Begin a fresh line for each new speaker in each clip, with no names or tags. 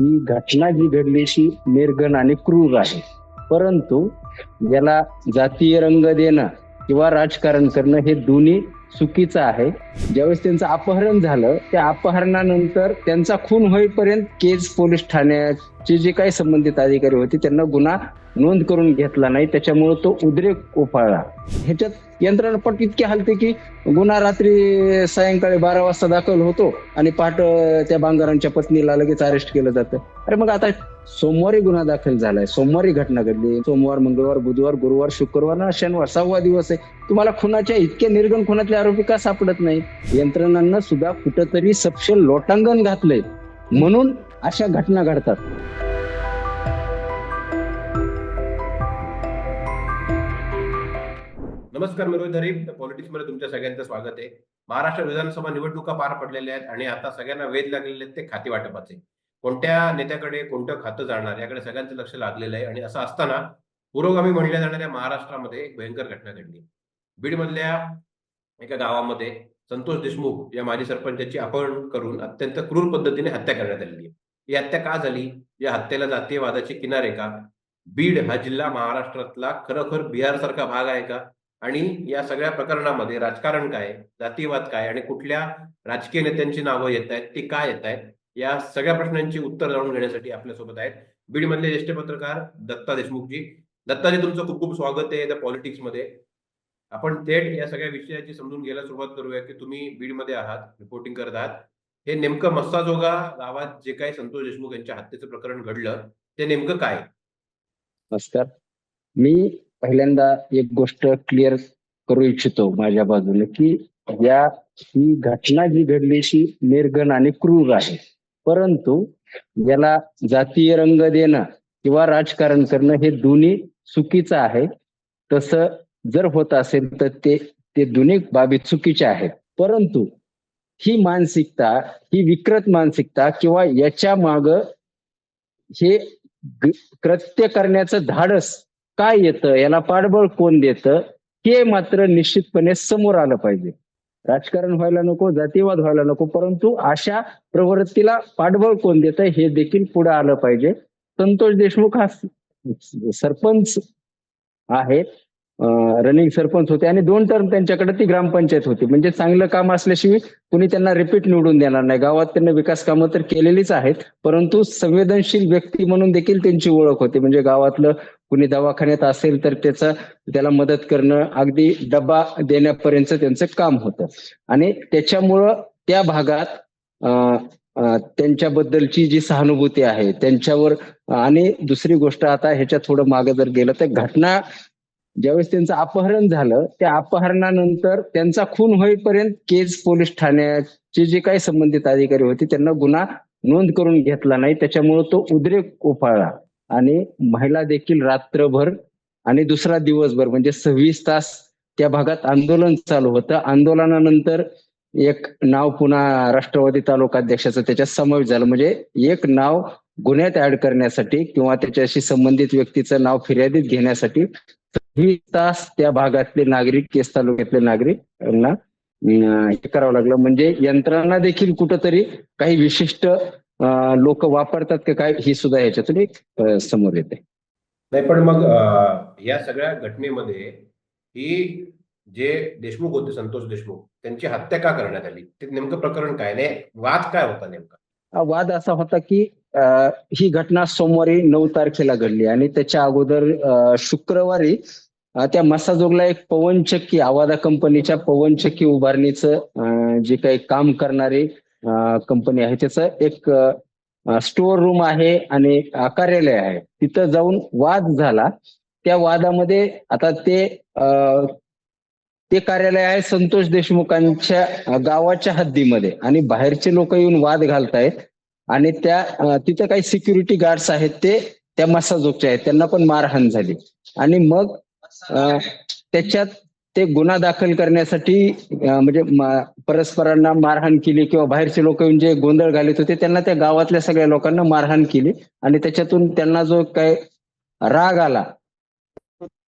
ही घटना जी घडली ती निर्गण आणि क्रूर आहे. परंतु याला जातीय रंग देणं किंवा राजकारण करणं हे दोन्ही चुकीचं आहे. ज्यावेळेस त्यांचं अपहरण झालं त्या अपहरणानंतर त्यांचा खून होईपर्यंत केज पोलीस ठाण्याचे जे काही संबंधित अधिकारी होते त्यांना गुन्हा नोंद करून घेतला नाही त्याच्यामुळे तो उद्रेक उफाळला. ह्याच्यात यंत्रणा इतके हलते की गुन्हा रात्री सायंकाळी बारा वाजता दाखल होतो आणि पहाट त्या बांगारांच्या पत्नीला लगेच अरेस्ट केलं जातं. अरे मग आता सोमवारी गुन्हा दाखल झालाय सोमवारी घटना घडली. सोमवार मंगळवार बुधवार गुरुवार शुक्रवार ना शनिवार सहावा दिवस आहे. तुम्हाला खुनाच्या इतक्या निर्गण खुनातले आरोपी का सापडत नाही? यंत्रणांना सुद्धा कुठंतरी सपशेल लोटांगण घातलंय. म्हणून अशा घटना घडतात.
नमस्कार मी रोहित हरी पॉलिटिक्समध्ये तुमच्या सगळ्यांचं स्वागत आहे. महाराष्ट्र विधानसभा निवडणुका पार पडलेल्या आहेत आणि आता सगळ्यांना वेध लागलेले आहेत ते खाती वाटपाचे. कोणत्या नेत्याकडे कोणतं खातं जाणार याकडे सगळ्यांचं लक्ष लागलेलं आहे आणि असं असताना पुरोगामी म्हणल्या जाणाऱ्या महाराष्ट्रामध्ये एक भयंकर घटना घडली. बीडमधल्या एका गावामध्ये संतोष देशमुख या माजी सरपंचाची अपहरण करून अत्यंत क्रूर पद्धतीने हत्या करण्यात आलेली आहे. ही हत्या का झाली? या हत्येला जातीयवादाचे किनारे का? बीड हा जिल्हा महाराष्ट्रातला खरोखर बिहार सारखा भाग आहे का? आणि या सगळ्या प्रकरणामध्ये राजकारण काय जातीवाद काय आणि कुठल्या राजकीय नेत्यांची नावं येत आहेत ती काय येत आहेत या सगळ्या प्रश्नांची उत्तर जाणून घेण्यासाठी आपल्यासोबत आहेत बीडमधले ज्येष्ठ पत्रकार दत्ता देशमुखजी. दत्ताजी तुमचं खूप खूप स्वागत आहे द पॉलिटिक्समध्ये आपण थेट या सगळ्या विषयाची समजून घ्यायला सुरुवात करूया की तुम्ही बीडमध्ये आहात रिपोर्टिंग करत आहात. हे नेमकं मस्साजोगा गावात जे काही संतोष देशमुख यांच्या हत्येचं प्रकरण घडलं ते नेमकं काय?
नमस्कार. मी पहिल्यांदा एक गोष्ट क्लिअर करू इच्छितो माझ्या बाजूने की या ही घटना जी घडली ती निर्गण आणि क्रूर आहे. परंतु याला जातीय रंग देणं किंवा राजकारण करणं हे दोन्ही चुकीचं आहे. तसं जर होत असेल तर ते ते दोन्ही बाबी चुकीच्या आहेत. परंतु ही मानसिकता ही विकृत मानसिकता किंवा याच्या माग हे कृत्य करण्याचं धाडस काय येतं? याला पाठबळ कोण देतं? हे मात्र निश्चितपणे समोर आलं पाहिजे. राजकारण व्हायला नको जातीवाद व्हायला नको परंतु अशा प्रवृत्तीला पाठबळ कोण देतं हे देखील पुढे आलं पाहिजे. संतोष देशमुख हा सरपंच आहे. रनिंग सरपंच होते आणि दोन टर्म त्यांच्याकडे ती ग्रामपंचायत होती. म्हणजे चांगलं काम असल्याशिवाय कुणी त्यांना रिपीट निवडून देणार नाही. गावात त्यांना विकास कामं तर केलेलीच आहेत परंतु संवेदनशील व्यक्ती म्हणून देखील त्यांची ओळख होती. म्हणजे गावातलं कुणी दवाखान्यात असेल तर त्याचं त्याला मदत करणं अगदी डबा देण्यापर्यंत त्यांचं काम होतं. आणि त्याच्यामुळं त्या भागात त्यांच्याबद्दलची जी सहानुभूती आहे त्यांच्यावर आणि दुसरी गोष्ट आता ह्याच्या थोडं मागे जर गेलं तर घटना ज्यावेळेस त्यांचं अपहरण झालं त्या अपहरणानंतर त्यांचा खून होईपर्यंत केज पोलीस ठाण्याचे जे काही संबंधित अधिकारी होते त्यांना गुन्हा नोंद करून घेतला नाही. त्याच्यामुळे तो उद्रेक उफाळला आणि महिला देखील रात्रभर आणि दुसरा दिवसभर म्हणजे सव्वीस तास त्या भागात आंदोलन चालू होतं. आंदोलनानंतर एक नाव पुन्हा राष्ट्रवादी तालुका अध्यक्षाचं त्याच्यात समावेश झालं. म्हणजे एक नाव गुन्ह्यात ऍड करण्यासाठी किंवा त्याच्याशी संबंधित व्यक्तीचं नाव फिर्यादीत घेण्यासाठी सव्वीस तास त्या भागातले नागरिक केस तालुक्यातले नागरिक यांना हे करावं लागलं. म्हणजे यंत्रणा देखील कुठंतरी काही विशिष्ट लोक वापरतात का काय ही सुद्धा ह्याच्यातून एक समोर येते
नाही पण मग या सगळ्या घटनेमध्ये ही जे देशमुख होते संतोष देशमुख त्यांची हत्या का करण्यात आली? ते नेमकं प्रकरण काय? नाही वाद काय होता नेमका?
हा वाद असा होता की ही घटना सोमवारी नऊ तारखेला घडली आणि त्याच्या अगोदर शुक्रवारी त्या मसाजोगला एक पवनचक्की आवादा कंपनीच्या पवनचक्की उभारणीचं जे काही काम करणारी कंपनी आहे त्याचं एक स्टोअर रूम आहे आणि कार्यालय आहे. तिथं जाऊन वाद झाला. त्या वादामध्ये आता ते अं, ते कार्यालय आहे संतोष देशमुखांच्या गावाच्या हद्दीमध्ये आणि बाहेरचे लोक येऊन वाद घालतायत. आणि त्या तिथे काही सिक्युरिटी गार्ड्स आहेत ते त्या मसाजोगचे आहेत. त्यांना पण मारहाण झाली. आणि मग त्याच्यात ते गुन्हा दाखल करण्यासाठी म्हणजे परस्परांना मारहाण केली किंवा बाहेरचे लोक येऊन जे गोंधळ घालत होते त्यांना त्या गावातल्या सगळ्या लोकांना मारहाण केली. आणि त्याच्यातून त्यांना जो काय राग आला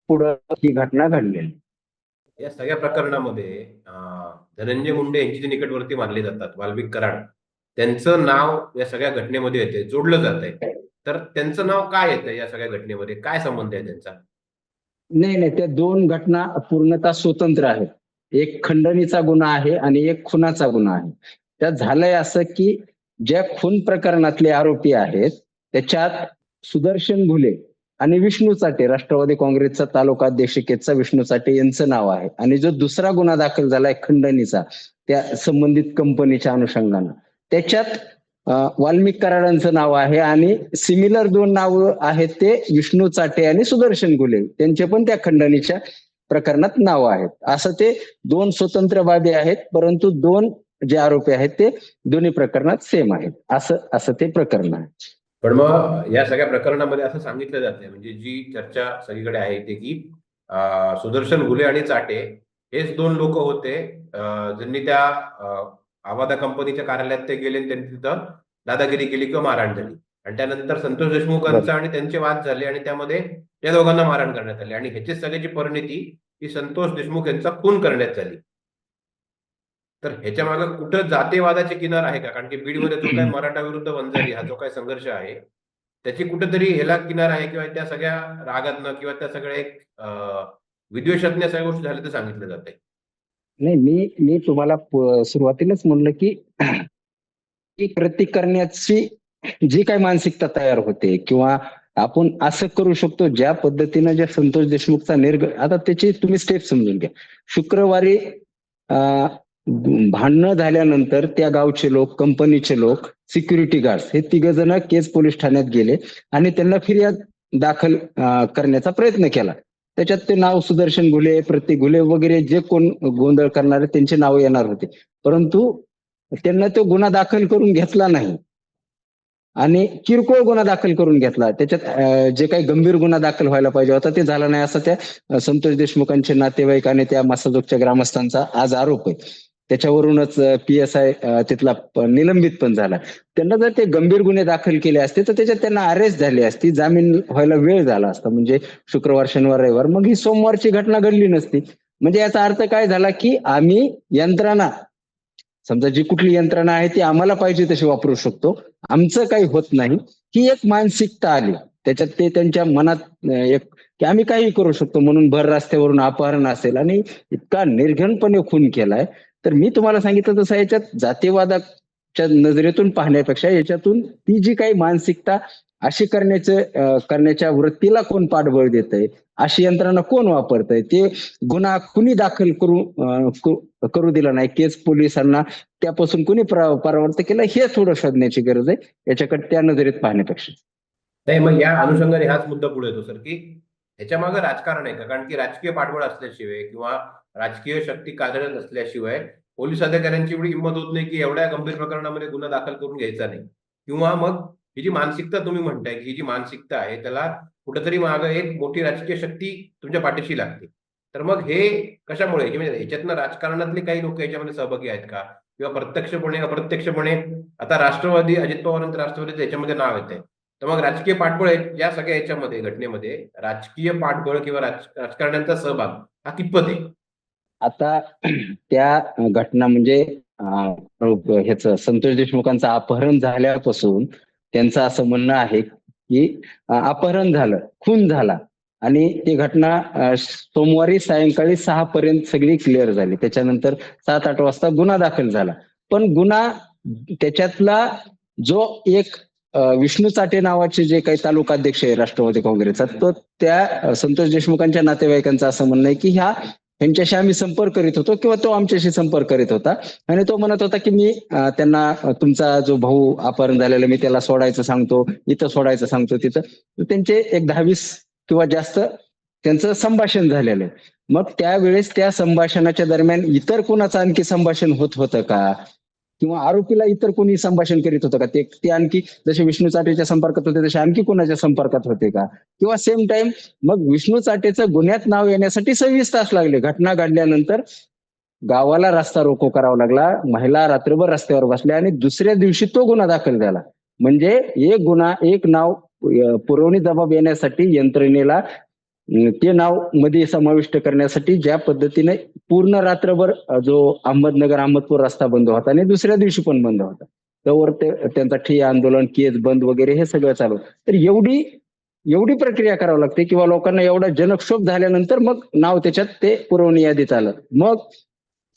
पुढं ही घटना घडलेली.
या सगळ्या प्रकरणामध्ये धनंजय मुंडे यांची जी निकटवर्ती मानले जातात वाल्मिक कराड त्यांचं नाव या सगळ्या घटनेमध्ये येते जोडलं जात आहे तर त्यांचं नाव काय येतं या सगळ्या घटनेमध्ये? काय संबंध आहे त्यांचा?
नाही नाही त्या दोन घटना पूर्णतः स्वतंत्र आहेत. एक खंडणीचा गुन्हा आहे आणि एक खुनाचा गुन्हा आहे. त्यात झालंय असं की ज्या खून प्रकरणातले आरोपी आहेत त्याच्यात सुदर्शन घुले आणि विष्णू चाटे राष्ट्रवादी काँग्रेसचा तालुका अध्यक्षकेचा विष्णू चाटे यांचं नाव आहे. आणि जो दुसरा गुन्हा दाखल झालाय खंडणीचा त्या संबंधित कंपनीच्या अनुषंगानं. त्याच्यात वाल्मिक कराडांचं नाव आहे आणि सिमिलर दोन नाव आहेत ते विष्णू चाटे आणि सुदर्शन गुले. त्यांचे पण त्या खंडणीच्या प्रकरणात नाव आहेत. असं ते दोन स्वतंत्रवादी आहेत परंतु दोन जे आरोपी आहेत ते दोन्ही प्रकरणात सेम आहेत. असं असं ते प्रकरण आहे.
पण मग या सगळ्या प्रकरणामध्ये असं सांगितलं जाते म्हणजे जी चर्चा सगळीकडे आहे ते की सुदर्शन घुले आणि चाटे हेच दोन लोक होते. ज्यांनी त्या आवादा कंपनीच्या कार्यालयात ते गेले आणि त्यांनी तिथं दादागिरी केली किंवा मारहाण झाली. आणि त्यानंतर संतोष देशमुखांचा आणि त्यांचे वाद झाले आणि त्यामध्ये त्या दोघांना मारहाण करण्यात आली. आणि ह्याची सगळ्याची परिणिती ही संतोष देशमुख यांचा खून करण्यात झाली. तर ह्याच्या मागे कुठं जातीवादाची किनार आहे का? कारण की बीडमध्ये जो काही मराठा विरुद्ध वंजारी हा जो काही संघर्ष आहे त्याची कुठेतरी ह्याला किनार आहे किंवा त्या सगळ्या रागातनं किंवा त्या सगळ्या एक विद्वेषातनं सगळ्या गोष्टी झाल्या ते सांगितलं जात आहे
नाही मी मी तुम्हाला प- सुरुवातीलाच म्हणलं की की कृती करण्याची जी काही मानसिकता तयार होते किंवा आपण असं करू शकतो ज्या पद्धतीनं ज्या संतोष देशमुखचा निर्ग आता त्याची तुम्ही स्टेप समजून घ्या. शुक्रवारी अं, भांडणं झाल्यानंतर त्या गावचे लोक कंपनीचे लोक सिक्युरिटी गार्ड्स हे तिघ जण केस पोलीस ठाण्यात गेले आणि त्यांना फिर्याद दाखल अं, करण्याचा प्रयत्न केला. त्याच्यात ते नाव सुदर्शन घुले प्रतीक घुले वगैरे जे कोण गोंधळ करणारे त्यांचे नाव येणार होते. परंतु त्यांना तो गुन्हा दाखल करून घेतला नाही. आणि किरकोळ गुन्हा दाखल करून घेतला. त्याच्यात जे काही गंभीर गुन्हा दाखल व्हायला पाहिजे होता ते झाला नाही असं त्या संतोष देशमुखांचे नातेवाईक आणि त्या मासाजोगच्या ग्रामस्थांचा आज आरोप आहे. त्याच्यावरूनच पी एस आय तिथला निलंबित पण झाला. त्यांना जर ते गंभीर गुन्हे दाखल केले असते तर त्याच्यात त्यांना अरेस्ट झाली असती जामीन व्हायला वेळ झाला असता. म्हणजे शुक्रवार शनिवार रविवार मग ही सोमवारची घटना घडली नसती. म्हणजे याचा अर्थ काय झाला की आम्ही यंत्रणा समजा जी कुठली यंत्रणा आहे ती आम्हाला पाहिजे तशी वापरू शकतो. आमचं काही होत नाही. ही एक मानसिकता आली. त्याच्यात ते त्यांच्या मनात एक की आम्ही काही करू शकतो म्हणून भर रस्त्यावरून अपहरण असेल. आणि इतका निर्घनपणे खून केलाय. तर मी तुम्हाला सांगितलं तसं याच्यात जातीवादाच्या नजरेतून पाहण्यापेक्षा याच्यातून ती जी काही मानसिकता अशी करण्याचं करण्याच्या वृत्तीला कोण पाठबळ देत आहे अशी यंत्रणा कोण वापरतय ते गुन्हा कुणी दाखल करू करू- दिला नाही केस पोलिसांना त्यापासून कुणी परावर्त केलं हे थोडं शोधण्याची गरज आहे याच्याकडे त्या नजरेत पाहण्यापेक्षा.
नाही मग या अनुषंगाने हाच मुद्दा पुढे येतो सर की ह्याच्या मागे राजकारण आहे का? कारण की राजकीय पाठबळ असल्याशिवाय किंवा राजकीय शक्ती कार्यरत नसल्याशिवाय पोलीस अधिकाऱ्यांची एवढी हिंमत होत नाही की एवढ्या गंभीर प्रकरणामध्ये गुन्हा दाखल करून घ्यायचा नाही. किंवा मग ही जी मानसिकता तुम्ही म्हणताय की ही जी मानसिकता आहे त्याला कुठेतरी मागं एक मोठी राजकीय शक्ती तुमच्या पाठीशी लागते. तर मग हे कशामुळे? म्हणजे ह्याच्यातनं राजकारणातले काही लोक याच्यामध्ये सहभागी आहेत का? किंवा प्रत्यक्षपणे अप्रत्यक्षपणे आता राष्ट्रवादी अजित पवारांचं राष्ट्रवादीचं याच्यामध्ये नाव येत आहे. तर मग राजकीय पाठबळ या सगळ्या याच्यामध्ये घटनेमध्ये राजकीय पाठबळ किंवा राजकारण्यांचा सहभाग हा कितपत आहे?
आता त्या घटना म्हणजे ह्याच ह्याचं संतोष देशमुखांचं अपहरण झाल्यापासून त्यांचं असं म्हणणं आहे की अपहरण झालं खून झाला. आणि ती घटना सोमवारी सायंकाळी सहा पर्यंत सगळी क्लिअर झाली. त्याच्यानंतर सात आठ वाजता गुन्हा दाखल झाला. पण गुन्हा त्याच्यातला जो एक विष्णू चाटे नावाचे जे काही तालुकाध्यक्ष आहे राष्ट्रवादी काँग्रेसचा तो त्या संतोष देशमुखांच्या नातेवाईकांचं असं म्हणणं आहे की ह्या त्यांच्याशी आम्ही संपर्क करीत होतो किंवा तो आमच्याशी संपर्क करीत होता. आणि तो म्हणत होता की मी त्यांना तुमचा जो भाऊ अपहरण झालेला मी त्याला सोडायचं सांगतो इथं सोडायचं सांगतो तिथं. त्यांचे एक दहावीस किंवा जास्त त्यांचं संभाषण झालेलं आहे. मग त्यावेळेस त्या संभाषणाच्या दरम्यान इतर कोणाचं आणखी संभाषण होत होतं का? किंवा आरोपीला इतर कोणी संभाषण करीत होतं का? ते ते आणखी जसे विष्णू चाटेच्या संपर्कात होते तसे आणखी कोणाच्या संपर्कात होते का? किंवा सेम टाइम मग विष्णू चाटेचं गुन्ह्यात नाव येण्यासाठी सव्वीस तास लागले. घटना घडल्यानंतर गावाला रस्ता रोको करावा लागला. महिला रात्रभर रस्त्यावर बसल्या आणि दुसऱ्या दिवशी तो गुन्हा दाखल झाला. म्हणजे एक गुन्हा एक नाव पुरवणी जबाब येण्यासाठी यंत्रणेला ते नावमध्ये समाविष्ट करण्यासाठी ज्या पद्धतीने पूर्ण रात्रभर जो अहमदनगर अहमदपूर रस्ता बंद होता आणि दुसऱ्या दिवशी पण बंद होता. त्यावर ते त्यांचा ठिय्या आंदोलन केस बंद वगैरे हे सगळं चालू तर एवढी एवढी प्रक्रिया करावी लागते किंवा लोकांना एवढा जनक्षोभ झाल्यानंतर मग नाव त्याच्यात ते पुरवणी यादीत आलं. मग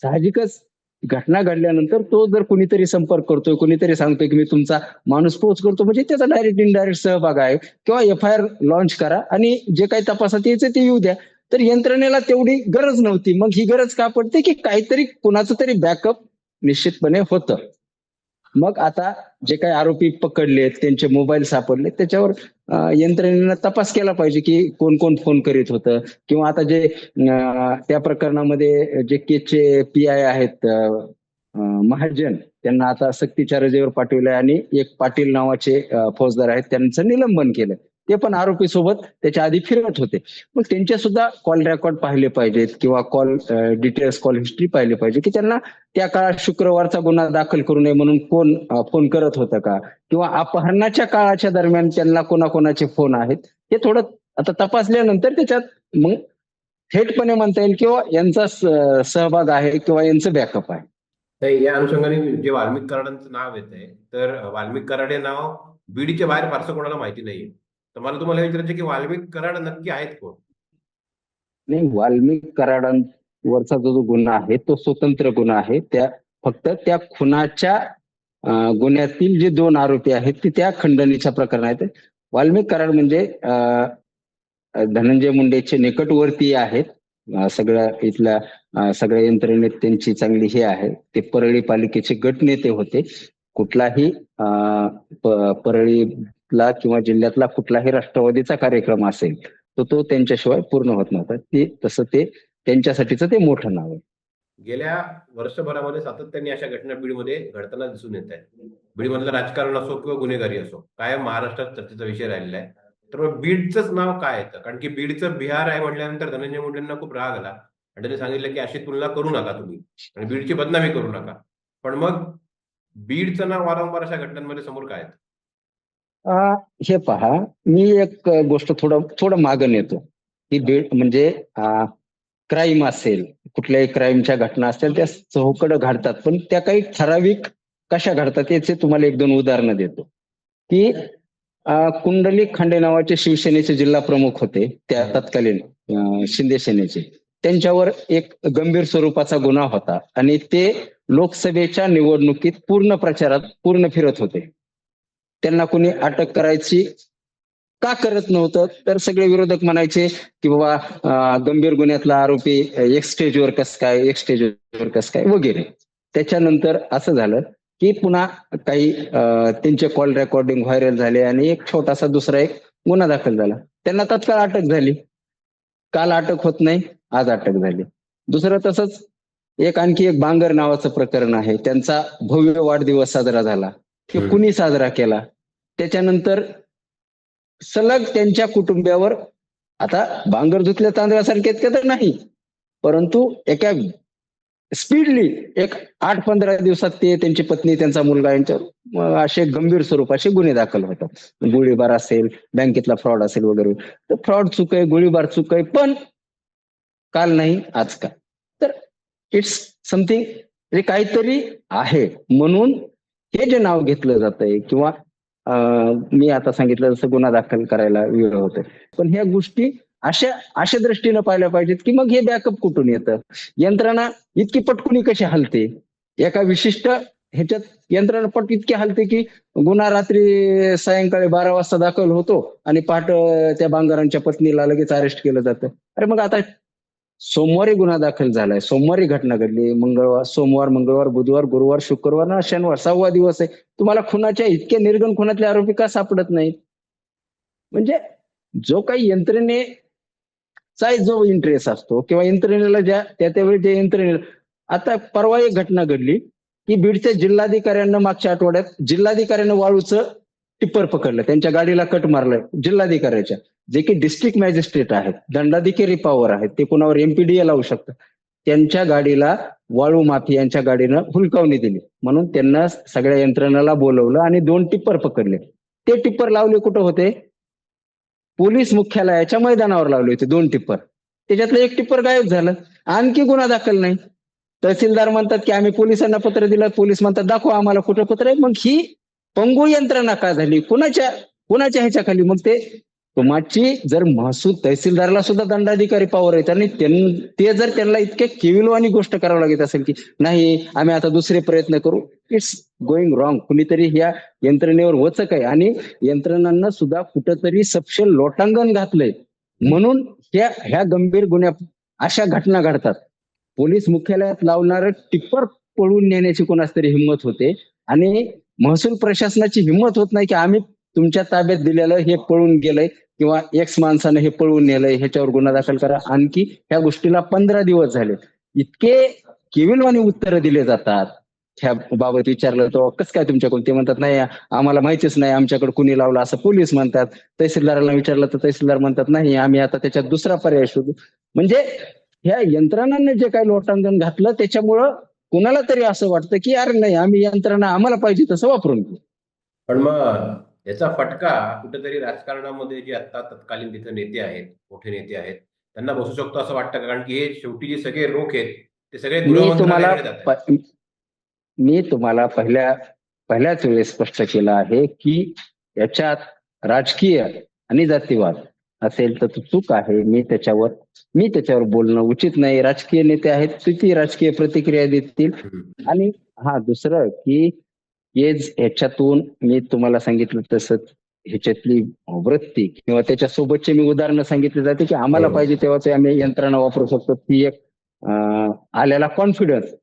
साहजिकच घटना घडल्यानंतर तो जर कुणीतरी संपर्क करतोय कुणीतरी सांगतोय की मी तुमचा माणूस पोच करतो म्हणजे त्याचा डायरेक्ट इनडायरेक्ट सहभाग आहे. किंवा एफ आय आर लॉन्च करा आणि जे काही तपासात यायचं ते येऊ द्या. तर यंत्रणेला तेवढी गरज नव्हती. मग ही गरज का पडते की काहीतरी कुणाचं तरी बॅकअप निश्चितपणे होतं. मग आता जे काही आरोपी पकडलेत त्यांचे मोबाईल सापडले त्याच्यावर यंत्रणेनं तपास केला पाहिजे की कोण कोण फोन करीत होतं. किंवा आता जे त्या प्रकरणामध्ये जे केसचे पी आय आहेत महाजन त्यांना आता सक्तीच्या रजेवर पाठवलंय आणि एक पाटील नावाचे फौजदार आहेत त्यांचं निलंबन केलं ते पण आरोपी सोबत त्याच्या आधी फिरत होते. मग त्यांचे सुद्धा कॉल रेकॉर्ड पाहिले पाहिजेत किंवा कॉल डिटेल्स कॉल हिस्ट्री पाहिले पाहिजे की त्यांना त्या काळात शुक्रवारचा गुन्हा दाखल करू नये म्हणून कोण फोन करत होतं का? किंवा अपहरणाच्या काळाच्या दरम्यान त्यांना कोणाकोणाचे फोन आहेत? हे थोडं आता तपासल्यानंतर त्याच्यात मग थेटपणे म्हणता येईल किंवा यांचा सहभाग आहे किंवा यांचं बॅकअप आहे.
या अनुषंगाने जे वाल्मिक कराडांचं नाव येत आहे तर वाल्मिक कराड हे नाव बीडीच्या बाहेर फारसं कोणाला माहिती नाहीये. तर मला तुम्हाला विचारायचं की वाल्मिक कराड नक्की आहेत कोण?
नाही वाल्मिक कराडांवरचा जो गुन्हा आहे तो स्वतंत्र गुन्हा आहे. त्या फक्त त्या खुनाच्या गुन्ह्यातील जे दोन आरोपी आहेत ते त्या खंडणीच्या प्रकरण आहेत. वाल्मिक कराड म्हणजे धनंजय मुंडेचे निकटवर्ती आहेत. सगळ्या इथल्या सगळ्या यंत्रणेत त्यांची चांगली हे आहे. ते परळी पालिकेचे गटनेते होते. कुठलाही परळी ला किंवा जिल्ह्यातला कुठलाही राष्ट्रवादीचा कार्यक्रम असेल तर तो त्यांच्याशिवाय पूर्ण होत नव्हता. ते तसं ते त्यांच्यासाठीच ते मोठं नाव आहे.
गेल्या वर्षभरामध्ये सातत्याने अशा घटना बीडमध्ये घडताना दिसून येत आहेत. बीडमधलं राजकारण असो किंवा गुन्हेगारी असो काय महाराष्ट्रात चर्चेचा विषय राहिलेला आहे. तर मग बीडचंच नाव काय येतं कारण की बीडचं बिहार आहे म्हटल्यानंतर धनंजय मुंडेंना खूप राग आला. आणि त्यांनी सांगितलं की अशी तुलना करू नका तुम्ही. आणि बीडची बदनामी करू नका. पण मग बीडचं नाव वारंवार अशा घटनांमध्ये समोर काय येतं
हे पहा मी एक गोष्ट थोडं थोडं मागं नेतो. की भेट म्हणजे क्राईम असेल कुठल्याही क्राईमच्या घटना असतील त्या चौकड घडतात. पण त्या काही ठराविक कशा घडतात याचे तुम्हाला एक दोन उदाहरणं देतो. की कुंडली खांडे नावाचे शिवसेनेचे जिल्हा प्रमुख होते त्या तत्कालीन शिंदे सेनेचे. त्यांच्यावर एक गंभीर स्वरूपाचा गुन्हा होता. आणि ते लोकसभेच्या निवडणुकीत पूर्ण प्रचारात पूर्ण फिरत होते. त्यांना कोणी अटक करायची का करत नव्हतं? तर सगळे विरोधक म्हणायचे की बाबा गंभीर गुन्ह्यातला आरोपी एक स्टेजवर कस काय एक स्टेजवर कस काय वगैरे. त्याच्यानंतर असं झालं की पुन्हा काही त्यांचे कॉल रेकॉर्डिंग व्हायरल झाले आणि एक छोटासा दुसरा एक गुन्हा दाखल झाला. त्यांना तत्काळ अटक झाली. काल अटक होत नाही आज अटक झाली. दुसरं तसंच एक आणखी एक बांगर नावाचं प्रकरण आहे. त्यांचा भव्य वाढदिवस साजरा झाला. ते. कुणी साजरा केला? त्याच्यानंतर सलग त्यांच्या कुटुंबियावर आता बांगर धुतल्या तांदळासारखे इतके तर नाही. परंतु एका स्पीडली एक आठ पंधरा दिवसात ते त्यांची पत्नी त्यांचा मुलगा यांच्यावर असे गंभीर स्वरूपाचे गुन्हे दाखल होतात. गोळीबार असेल बँकेतला फ्रॉड असेल वगैरे. तर फ्रॉड चूक आहे गोळीबार चूक आहे पण काल नाही आज का? तर इट्स समथिंग म्हणजे काहीतरी आहे. म्हणून हे जे नाव घेतलं जात आहे किंवा मी आता सांगितलं जसं गुन्हा दाखल करायला वेळ होतोय. पण ह्या गोष्टी अशा अशा दृष्टीनं पाहिल्या पाहिजेत की मग हे बॅकअप कुठून येतं? यंत्रणा इतकी पटकुनी कशी हलते? एका विशिष्ट ह्याच्यात यंत्रणा पट इतकी हलते की गुन्हा रात्री सायंकाळी बारा वाजता दाखल होतो आणि पहाट त्या बांगरांच्या पत्नीला लगेच अरेस्ट केलं जातं. अरे मग आता सोमवारी गुन्हा दाखल झालाय. सोमवारी घटना घडली. मंगळवार सोमवार मंगळवार बुधवार गुरुवार शुक्रवार ना शनिवार सहावा दिवस आहे. तुम्हाला खुनाच्या इतक्या निर्गण खुनातले आरोपी का सापडत नाहीत? म्हणजे जो काही यंत्रणेचा जो इंटरेस्ट असतो किंवा यंत्रणेला ज्या त्या त्यावेळी जे यंत्रणेला आता परवा एक घटना घडली की बीडच्या जिल्हाधिकाऱ्यांना मागच्या आठवड्यात जिल्हाधिकाऱ्यांना वाळूचं टिप्पर पकडलं त्यांच्या गाडीला कट मारलं जिल्हाधिकाऱ्याच्या. जे की डिस्ट्रिक्ट मॅजिस्ट्रेट आहेत दंडाधिकारी पॉवर आहेत ते कोणावर एमपीडीए लावू शकतात. त्यांच्या गाडीला वाळू माफियांच्या गाडीनं हुलकावणी दिली. म्हणून त्यांना सगळ्या यंत्रणेला बोलवलं आणि दोन टिप्पर पकडले. ते टिप्पर लावले कुठं होते? पोलीस मुख्यालयाच्या मैदानावर लावले होते दोन टिप्पर. त्याच्यातलं एक टिप्पर गायब झालं. आणखी गुन्हा दाखल नाही. तहसीलदार म्हणतात की आम्ही पोलिसांना पत्र दिलं. पोलीस म्हणतात दाखवा आम्हाला कुठं पत्र आहे. मग ही पंगू यंत्रणा का झाली? कुणाच्या कुणाच्या ह्याच्याखाली? मग ते तुमची जर महसूल तहसीलदारला सुद्धा दंडाधिकारी पावर आहेत आणि ते जर त्यांना इतके केविलवाणी गोष्ट करावं लागत असेल की नाही आम्ही आता दुसरे प्रयत्न करू. इट्स गोइंग रॉंग कुणीतरी ह्या यंत्रणेवर वचक आहे आणि यंत्रणांना सुद्धा कुठंतरी सपशेल लोटांगण घातलंय. म्हणून ह्या ह्या गंभीर गुन्ह्या अशा घटना घडतात. पोलीस मुख्यालयात लावणार टिप्पर पळून नेण्याची कोणास तरी हिंमत होते आणि महसूल प्रशासनाची हिंमत होत नाही की आम्ही तुमच्या ताब्यात दिलेलं हे पळून गेलंय किंवा एक्स माणसानं हे पळून नेलंय ह्याच्यावर गुन्हा दाखल करा. आणखी ह्या गोष्टीला पंधरा दिवस झाले. इतके केविलवाणी उत्तरं दिले जातात. ह्या बाबत विचारलं तर कसं काय तुमच्याकडून? ते म्हणतात नाही आम्हाला माहितीच नाही आमच्याकडे कुणी लावलं? असं पोलीस म्हणतात. तहसीलदाराला विचारलं तर तहसीलदार म्हणतात नाही आम्ही आता त्याच्यात दुसरा पर्याय शोधू. म्हणजे ह्या यंत्रणांनी जे काही लोटांगण घातलं त्याच्यामुळं कुणाला तरी असं वाटतं की अरे नाही आम्ही यंत्रणा आम्हाला पाहिजे तसं वापरून घेऊ.
पण मग याचा फटका कुठेतरी राजकारणामध्ये जे आता तत्कालीन तिथे नेते आहेत मोठे नेते आहेत त्यांना बसू शकतो असं वाटतं. का कारण की हे शेवटी जे सगळे रोख आहेत ते सगळे
तुम्हाला मी तुम्हाला पहिल्या पहिल्याच वेळेस स्पष्ट केलं आहे की याच्यात राजकीय आणि जातीवाद असेल तर तो चूक आहे. मी त्याच्यावर मी त्याच्यावर बोलणं उचित नाही. राजकीय नेते आहेत ते ती राजकीय प्रतिक्रिया देतील. आणि हा दुसरं की हे ह्याच्यातून मी तुम्हाला सांगितलं तसं ह्याच्यातली वृत्ती किंवा त्याच्या सोबतचे मी उदाहरणं सांगितले जाते की आम्हाला
बरोबर.
पाहिजे तेव्हा ते आम्ही यंत्रणा वापरू शकतो. ती एक आलेला कॉन्फिडन्स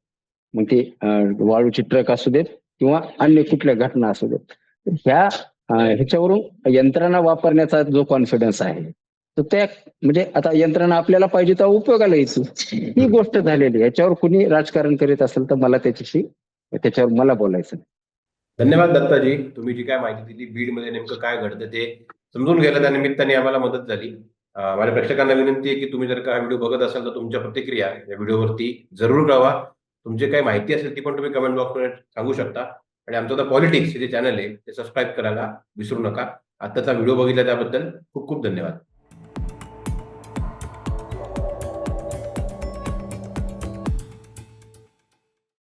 मग ते वाळूची ट्रक असू देत किंवा अन्य कुठल्या घटना असू देत. ह्या ह्याच्यावरून यंत्रणा वापरण्याचा जो कॉन्फिडन्स आहे तर त्या म्हणजे आता यंत्रणा आपल्याला पाहिजे तर उपयोगाला यायची ही गोष्ट झालेली याच्यावर कुणी राजकारण करीत असेल तर मला त्याच्याशी त्याच्यावर मला बोलायचं
धन्यवाद दत्ताजी. तुम्ही जी काय माहिती दिली बीडमध्ये नेमकं काय घडतं ते समजून गेलं त्या निमित्ताने आम्हाला मदत झाली. माझ्या प्रेक्षकांना विनंती आहे की तुम्ही जर का हा व्हिडिओ बघत असाल तर तुमच्या प्रतिक्रिया या व्हिडिओवरती जरूर कळवा. तुमची काही माहिती असेल ती पण तुम्ही कमेंट बॉक्समध्ये सांगू शकता. आणि आमचं आता पॉलिटिक्स हे जे चॅनल आहे ते सबस्क्राईब करायला विसरू नका. आताचा व्हिडिओ बघितला त्याबद्दल खूप खूप धन्यवाद.